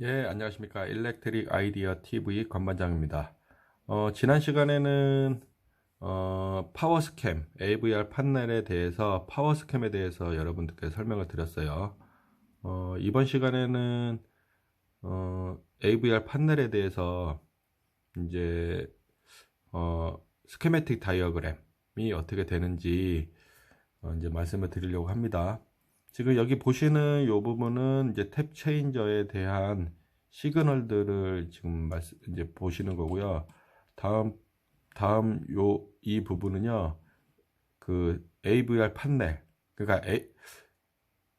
예, 안녕하십니까. 일렉트릭 아이디어 TV 관반장입니다. 어, 지난 시간에는 어, 파워 스캠, AVR 판넬에 대해서 파워 스캠에 대해서 여러분들께 설명을 드렸어요. 어, 이번 시간에는 어, AVR 판넬에 대해서 이제 어, 스케매틱 다이어그램이 어떻게 되는지 어, 이제 말씀을 드리려고 합니다. 지금 여기 보시는 이 부분은 이제 탭 체인저에 대한 시그널들을 지금 말씀 이제 보시는 거고요. 다음 다음 요 이 부분은요. 그 AVR 판넬 그러니까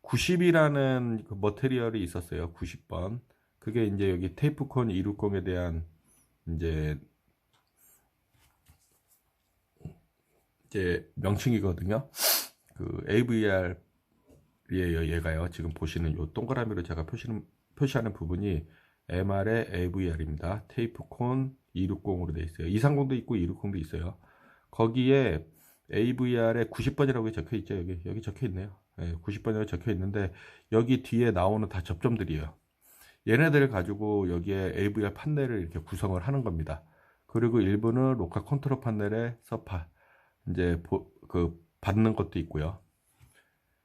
90이라는 그 머테리얼이 있었어요. 90번. 그게 이제 여기 테이프콘 260에 대한 이제 이제 명칭이거든요. 그 AVR 이에요, 얘가요. 지금 보시는 요 동그라미로 제가 표시는, 표시하는 부분이 MR의 AVR입니다. 테이프콘 260으로 되어 있어요. 230도 있고 260도 있어요. 거기에 AVR에 90번이라고 적혀 있죠. 여기, 여기 적혀 있네요. 네, 90번이라고 적혀 있는데, 여기 뒤에 나오는 다 접점들이에요. 얘네들을 가지고 여기에 AVR 판넬을 이렇게 구성을 하는 겁니다. 그리고 일부는 로컬 컨트롤 판넬에서 파, 이제, 보, 그, 받는 것도 있고요.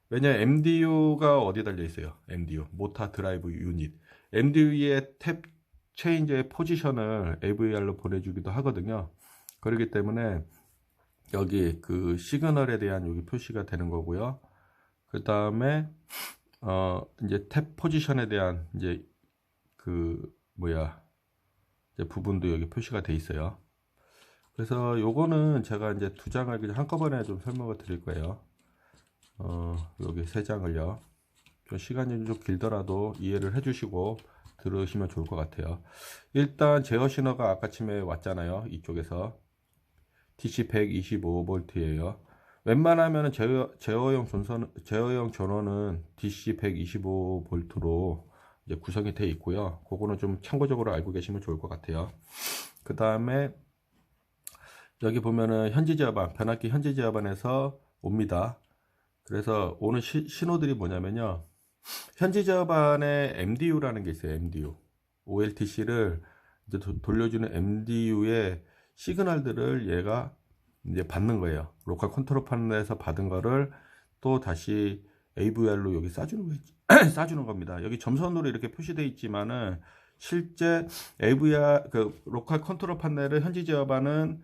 왜냐 MDU가 어디에 달려 있어요? MDU 모타 드라이브 유닛. MDU의 탭 체인저의 포지션을 AVR로 보내주기도 하거든요. 그렇기 때문에 여기 그 시그널에 대한 여기 표시가 되는 거고요. 그 다음에 어 이제 탭 포지션에 대한 이제 그 뭐야 이제 부분도 여기 표시가 돼 있어요. 그래서 요거는 제가 이제 두 장을 그냥 한꺼번에 좀 설명을 드릴 거예요. 어, 여기 세 장을요. 좀 시간이 좀 길더라도 이해를 해주시고 들으시면 좋을 것 같아요. 일단 제어 신호가 아까 침에 왔잖아요. 이쪽에서 DC 125V예요. 웬만하면 제어, 제어용 전선, 제어용 전원은 DC 125V로 이제 구성이 되어 있고요. 그거는 좀 참고적으로 알고 계시면 좋을 것 같아요. 그 다음에 여기 보면은 현지 제어반, 변압기 현지 제어반에서 옵니다. 그래서 오는 시, 신호들이 뭐냐면요. 현지 제어반에 MDU라는 게 있어요. MDU. OLTC를 이제 도, 돌려주는 MDU의 시그널들을 얘가 이제 받는 거예요. 로컬 컨트롤 판넬에서 받은 거를 또 다시 AVR로 여기 쏴주는 거 쏴주는 겁니다. 여기 점선으로 이렇게 표시되어 있지만은 실제 AVR 그 로컬 컨트롤 판넬은 현지 제어반은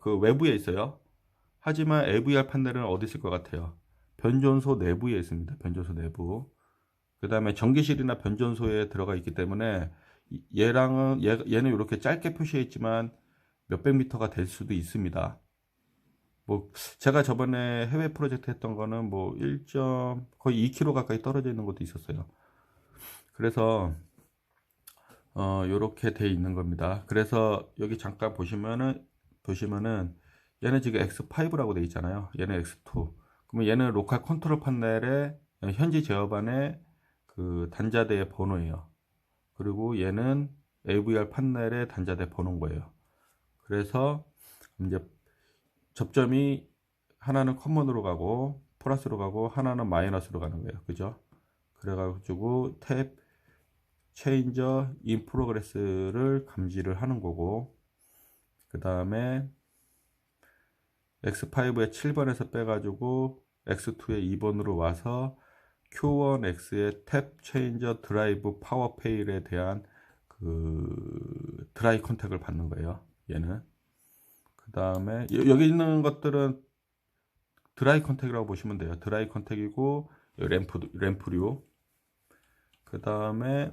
그 외부에 있어요. 하지만 AVR 판넬은 어디 있을 것 같아요? 변전소 내부에 있습니다. 변전소 내부. 그 다음에 전기실이나 변전소에 들어가 있기 때문에 얘랑은 얘, 얘는 이렇게 짧게 표시해 있지만 몇백 미터가 될 수도 있습니다. 뭐 제가 저번에 해외 프로젝트 했던 거는 뭐 1. 거의 2km 가까이 떨어져 있는 것도 있었어요. 그래서 어 요렇게 돼 있는 겁니다. 그래서 여기 잠깐 보시면은 보시면은 얘는 지금 X5라고 돼 있잖아요. 얘는 X2. 그러면 얘는 로컬 컨트롤 판넬의 현지 제어반의 그 단자대의 번호예요. 그리고 얘는 AVR 판넬의 단자대 번호인 거예요. 그래서 이제 접점이 하나는 커먼으로 가고 플러스로 가고 하나는 마이너스로 가는 거예요. 그죠? 그래가지고 탭 체인저 인 프로그레스를 감지를 하는 거고 그 다음에 X5의 7번에서 빼가지고 X2의 2번으로 와서 Q1X의 탭 체인저 드라이브 파워 페일에 대한 그 드라이 컨택을 받는 거예요. 얘는. 그 다음에 여기 있는 것들은 드라이 컨택이라고 보시면 돼요. 드라이 컨택이고 램프 램프류. 그 다음에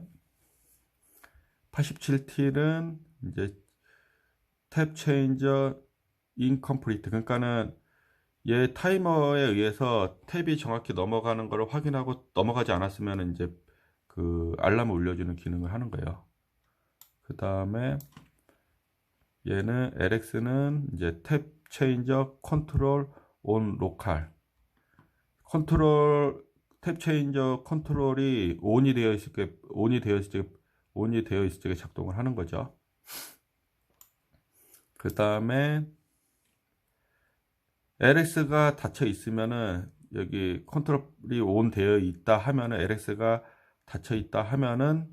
87T는 이제 탭 체인저 인컴플리트 그러니까는 얘 타이머에 의해서 탭이 정확히 넘어가는 걸 확인하고 넘어가지 않았으면 이제 그 알람을 울려주는 기능을 하는 거예요. 그 다음에 얘는 LX는 이제 탭 체인저 컨트롤 온 로컬 컨트롤 탭 체인저 컨트롤이 온이 되어 있을 때 온이 되어 있을 때 온이 되어 있을 때 작동을 하는 거죠. 그 다음에 LX가 닫혀 있으면은 여기 컨트롤이 온 되어 있다 하면은 LX가 닫혀 있다 하면은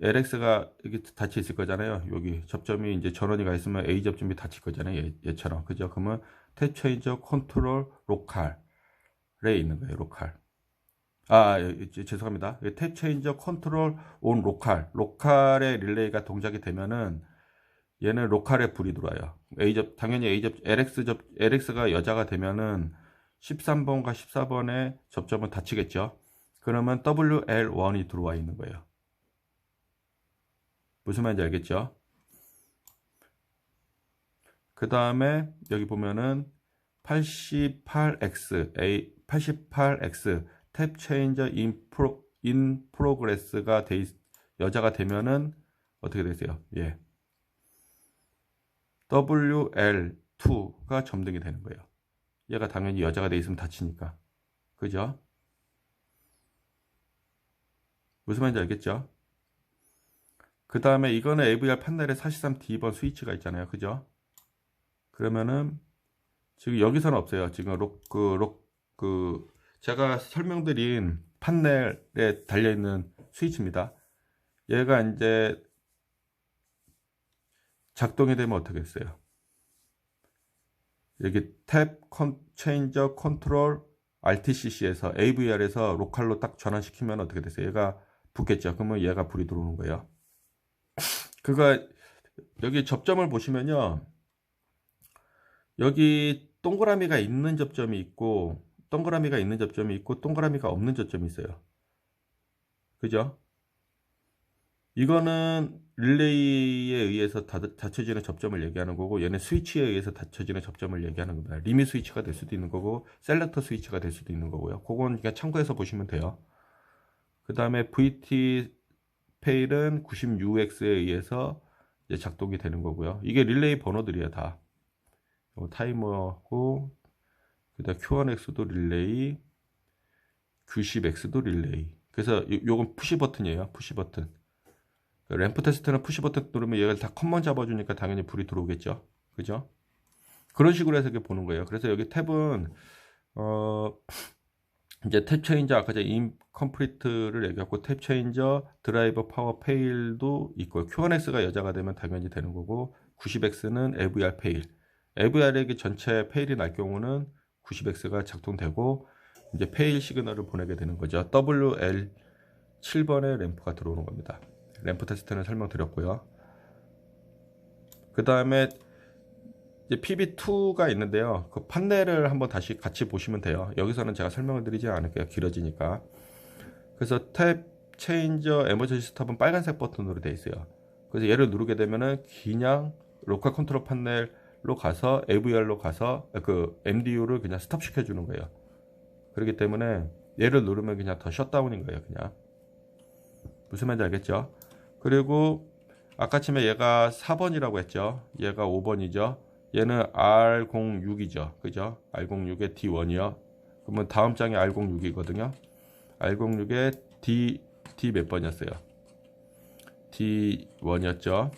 LX가 이렇게 닫혀 있을 거잖아요. 여기 접점이 이제 전원이 가 있으면 A 접점이 닫힐 거잖아요. 얘, 얘처럼. 그죠? 그러면 탭 체인저 컨트롤 로컬에 있는 거예요. 로컬. 아, 예, 예, 죄송합니다. 탭 체인저 컨트롤 온 로컬. 로컬의 릴레이가 동작이 되면은 얘는 로컬에 불이 들어와요. A 접 당연히 A 접 LX 접 LX가 여자가 되면은 13번과 14번의 접점은 닫히겠죠. 그러면 WL1이 들어와 있는 거예요. 무슨 말인지 알겠죠? 그 다음에 여기 보면은 88X, A, 88X 탭 체인저 인 프로, 인 프로그레스가 돼 있, 여자가 되면은 어떻게 되세요? 예. WL2가 점등이 되는 거예요. 얘가 당연히 여자가 돼 있으면 다치니까. 그죠? 무슨 말인지 알겠죠? 그 다음에 이거는 AVR 판넬에 사실상 D번 스위치가 있잖아요. 그죠? 그러면은 지금 여기서는 없어요. 지금 록, 그, 록, 그, 제가 설명드린 판넬에 달려있는 스위치입니다. 얘가 이제 작동이 되면 어떻게 했어요? 여기 탭 컨, 체인저 컨트롤 RTCC에서 AVR에서 로컬로 딱 전환시키면 어떻게 됐어요? 얘가 붙겠죠. 그러면 얘가 불이 들어오는 거예요. 그가 여기 접점을 보시면요. 여기 동그라미가 있는 접점이 있고 동그라미가 있는 접점이 있고 동그라미가 없는 접점이 있어요. 그죠? 이거는 릴레이에 의해서 닫, 닫혀지는 접점을 얘기하는 거고 얘는 스위치에 의해서 닫혀지는 접점을 얘기하는 겁니다. 리밋 스위치가 될 수도 있는 거고 셀렉터 스위치가 될 수도 있는 거고요. 그건 그냥 참고해서 보시면 돼요. 그 다음에 VT 페일은 96X에 의해서 작동이 되는 거고요. 이게 릴레이 번호들이야 다. 타이머고 그다음 Q1X도 릴레이, Q10X도 릴레이. 그래서 요, 요건 푸시 버튼이에요. 푸시 버튼. 램프 테스트는 푸시 버튼 누르면 얘가 다 컷만 잡아주니까 당연히 불이 들어오겠죠. 그죠? 그런 식으로 해서 이렇게 보는 거예요. 그래서 여기 탭은 어 이제 탭 체인저 아까 제가 임 컴플리트를 얘기했고 탭 체인저 드라이버 파워 페일도 있고 Q1X가 여자가 되면 당연히 되는 거고 90X는 AVR 페일. AVR에게 전체 페일이 날 경우는 90X가 작동되고 이제 페일 시그널을 보내게 되는 거죠. WL 7번의 램프가 들어오는 겁니다. 램프 테스트는 설명드렸고요. 그 다음에 이제 PB2가 있는데요. 그 판넬을 한번 다시 같이 보시면 돼요. 여기서는 제가 설명을 드리지 않을게요. 길어지니까. 그래서 탭 체인저 에머전시 스탑은 빨간색 버튼으로 되어 있어요. 그래서 얘를 누르게 되면은 그냥 로컬 컨트롤 판넬로 가서 AVR로 가서 그 MDU를 그냥 스톱 시켜 주는 거예요. 그렇기 때문에 얘를 누르면 그냥 더 셧다운인 거예요. 그냥 무슨 말인지 알겠죠? 그리고 아까 침에 얘가 4번이라고 했죠. 얘가 5번이죠. 얘는 R06이죠. 그죠? R06의 D1이요. 그러면 다음 장이 R06이거든요. R06의 D, D 몇 번이었어요? D1이었죠.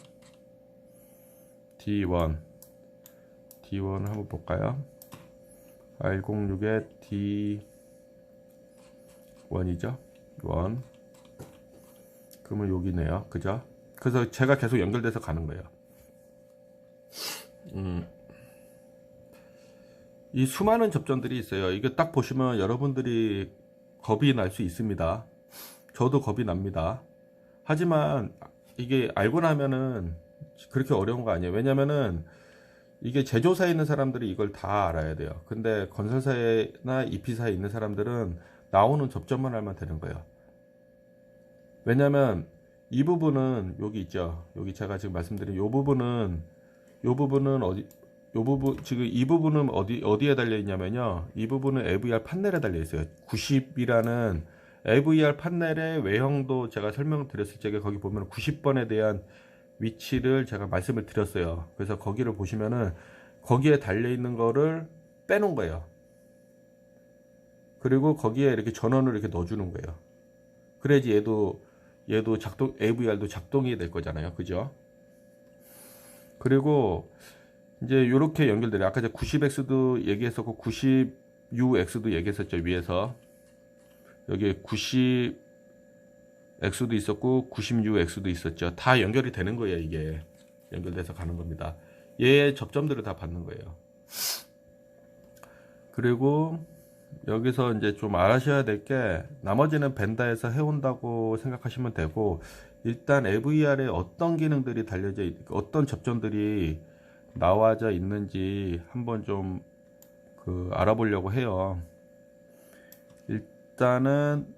D1. D1 한번 볼까요? R06의 D1이죠. 1. 그러면 여기네요. 그죠? 그래서 제가 계속 연결돼서 가는 거예요. 음. 이 수많은 접점들이 있어요. 이게 딱 보시면 여러분들이 겁이 날 수 있습니다. 저도 겁이 납니다. 하지만 이게 알고 나면은 그렇게 어려운 거 아니에요. 왜냐면은 이게 제조사에 있는 사람들이 이걸 다 알아야 돼요. 근데 건설사나 EP사에 있는 사람들은 나오는 접점만 알면 되는 거예요. 왜냐면 이 부분은 여기 있죠. 여기 제가 지금 말씀드린 이 부분은 이 부분은 어디 이 부분 지금 이 부분은 어디 어디에 달려 있냐면요. 이 부분은 AVR 판넬에 달려 있어요. 90이라는 AVR 판넬의 외형도 제가 설명드렸을 적에 거기 보면 90번에 대한 위치를 제가 말씀을 드렸어요. 그래서 거기를 보시면은 거기에 달려 있는 거를 빼놓은 거예요. 그리고 거기에 이렇게 전원을 이렇게 넣어주는 거예요. 그래야지 얘도 얘도 작동 AVR도 작동이 될 거잖아요. 그죠? 그리고 이제 이렇게 연결돼요. 아까 제가 90X도 얘기했었고 90UX도 얘기했었죠. 위에서 여기 90 X도 있었고 96X도 있었죠. 다 연결이 되는 거예요, 이게. 연결돼서 가는 겁니다. 얘의 접점들을 다 받는 거예요. 그리고 여기서 이제 좀 아셔야 될 게 나머지는 벤다에서 해온다고 생각하시면 되고 일단 AVR에 어떤 기능들이 달려져 있, 어떤 접점들이 나와져 있는지 한번 좀 그 알아보려고 해요. 일단은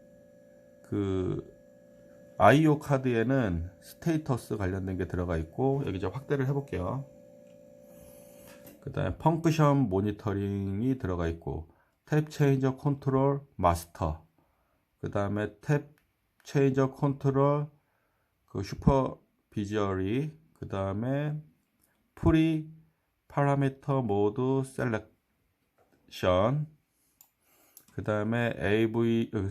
그 IO 카드에는 스테이터스 관련된 게 들어가 있고 여기 이제 확대를 해볼게요. 그 다음에 펑크션 모니터링이 들어가 있고 탭 체인저 컨트롤 마스터. 그 다음에 탭 체인저 컨트롤 그 슈퍼 비저리 그 다음에 프리 파라미터 모드 셀렉션. 그 다음에 AV 어,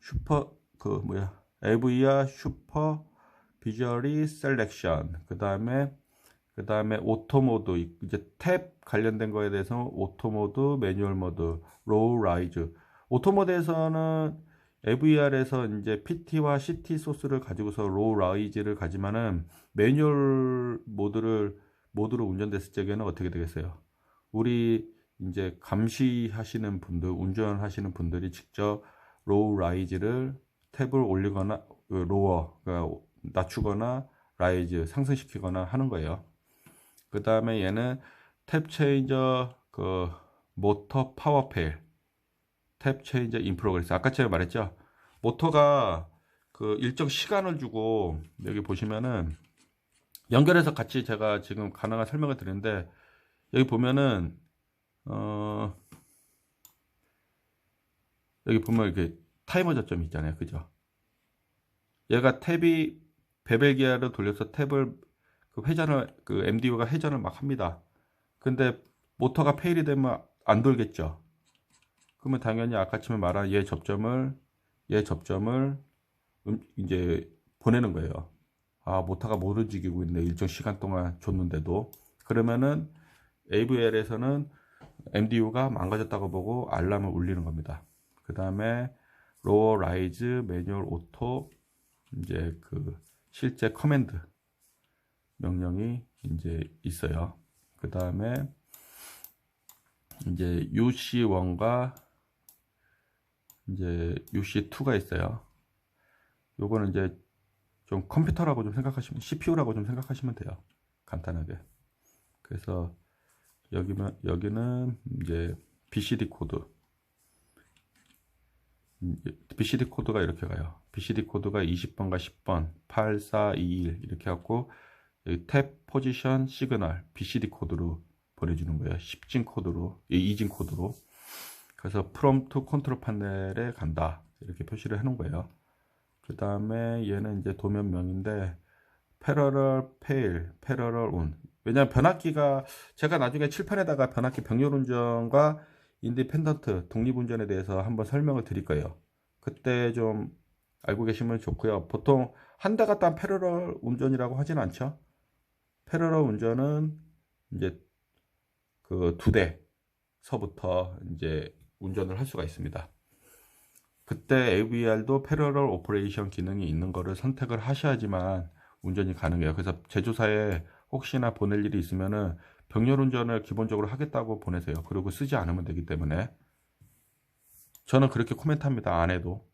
슈퍼 그 뭐야? AVR 슈퍼 비저리 셀렉션. 그 다음에 그 다음에 오토 모드 이제 탭 관련된 거에 대해서 오토 모드 매뉴얼 모드 로우 라이즈 오토 모드에서는 AVR에서 이제 PT와 CT 소스를 가지고서 로우 라이즈를 가지만은 매뉴얼 모드를 모드로 운전됐을 적에는 어떻게 되겠어요? 우리 이제 감시하시는 분들, 운전하시는 분들이 직접 로우 라이즈를 탭을 올리거나 로어 그러니까 낮추거나 라이즈 상승시키거나 하는 거예요. 그 다음에 얘는 탭 체인저 그 모터 파워 페일 탭 체인저 인 프로그레스 아까 제가 말했죠? 모터가 그 일정 시간을 주고 여기 보시면은 연결해서 같이 제가 지금 가능한 설명을 드리는데 여기 보면은 어 여기 보면 이렇게 타이머 저점이 있잖아요. 그죠? 얘가 탭이 베벨 기어를 돌려서 탭을 그 회전을 그 MDU가 회전을 막 합니다. 근데 모터가 페일이 되면 안 돌겠죠. 그러면 당연히 아까처럼 말한 얘 접점을 얘 접점을 음, 이제 보내는 거예요. 아 모터가 못 움직이고 있네 일정 시간 동안 줬는데도 그러면은 AVL에서는 MDU가 망가졌다고 보고 알람을 울리는 겁니다. 그 다음에 로어 라이즈 매뉴얼 오토 이제 그 실제 커맨드 명령이 이제 있어요. 그 다음에 이제 UC1과 이제 UC2가 있어요. 요거는 이제 좀 컴퓨터라고 좀 생각하시면 CPU라고 좀 생각하시면 돼요. 간단하게. 그래서 여기면 여기는 이제 BCD 코드 BCD 코드가 이렇게 가요. BCD 코드가 20번과 10번, 8421 이렇게 갖고 탭 포지션 시그널 BCD 코드로 보내주는 거예요. 10진 코드로, 2진 코드로. 그래서 프롬트 컨트롤 판넬에 간다. 이렇게 표시를 해 놓은 거예요. 그 다음에 얘는 이제 도면명인데 패러럴 페일, 패러럴 온. 왜냐면 변압기가 제가 나중에 칠판에다가 변압기 병렬 운전과 인디펜던트 독립운전에 대해서 한번 설명을 드릴 거예요. 그때 좀 알고 계시면 좋고요. 보통 한 대 갖다 패러럴 운전이라고 하진 않죠. 패러럴 운전은 이제 그 두 대서부터 이제 운전을 할 수가 있습니다. 그때 AVR도 패러럴 오퍼레이션 기능이 있는 거를 선택을 하셔야지만 운전이 가능해요. 그래서 제조사에 혹시나 보낼 일이 있으면은 병렬 운전을 기본적으로 하겠다고 보내세요. 그리고 쓰지 않으면 되기 때문에 저는 그렇게 코멘트합니다. 안 해도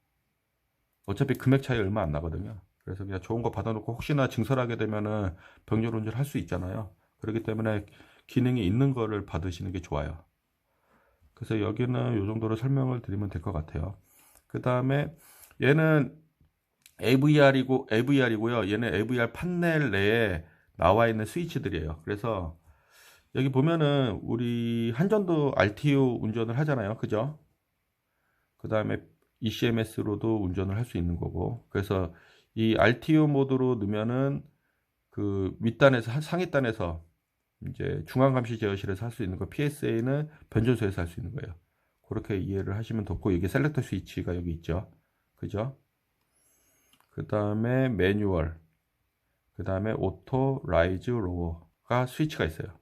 어차피 금액 차이 얼마 안 나거든요. 그래서 그냥 좋은 거 받아놓고 혹시나 증설하게 되면은 병렬 운전 할 수 있잖아요. 그렇기 때문에 기능이 있는 거를 받으시는 게 좋아요. 그래서 여기는 이 정도로 설명을 드리면 될 것 같아요. 그 다음에 얘는 AVR이고 AVR이고요. 얘는 AVR 판넬 내에 나와 있는 스위치들이에요. 그래서 여기 보면은 우리 한전도 RTU 운전을 하잖아요. 그죠? 그 다음에 ECMS로도 운전을 할 수 있는 거고. 그래서 이 RTU 모드로 넣으면은 그 윗단에서 상위단에서 이제 중앙 감시 제어실에서 할 수 있는 거 PSA는 변전소에서 할 수 있는 거예요. 그렇게 이해를 하시면 좋고 이게 셀렉터 스위치가 여기 있죠. 그죠? 그 다음에 매뉴얼 그 다음에 오토 라이즈 로어가 스위치가 있어요.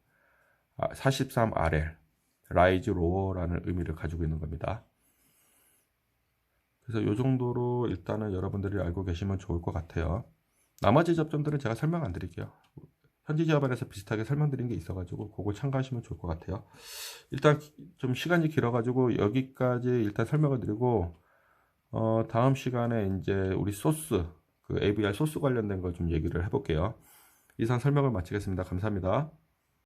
43RL 라이즈 로어라는 의미를 가지고 있는 겁니다. 그래서 요 정도로 일단은 여러분들이 알고 계시면 좋을 것 같아요. 나머지 접점들은 제가 설명 안 드릴게요. 현지 기업안에서 비슷하게 설명드린 게 있어가지고 그거 참고하시면 좋을 것 같아요. 일단 좀 시간이 길어가지고 여기까지 일단 설명을 드리고 어, 다음 시간에 이제 우리 소스 그 AVR 소스 관련된 거좀 얘기를 해볼게요. 이상 설명을 마치겠습니다. 감사합니다.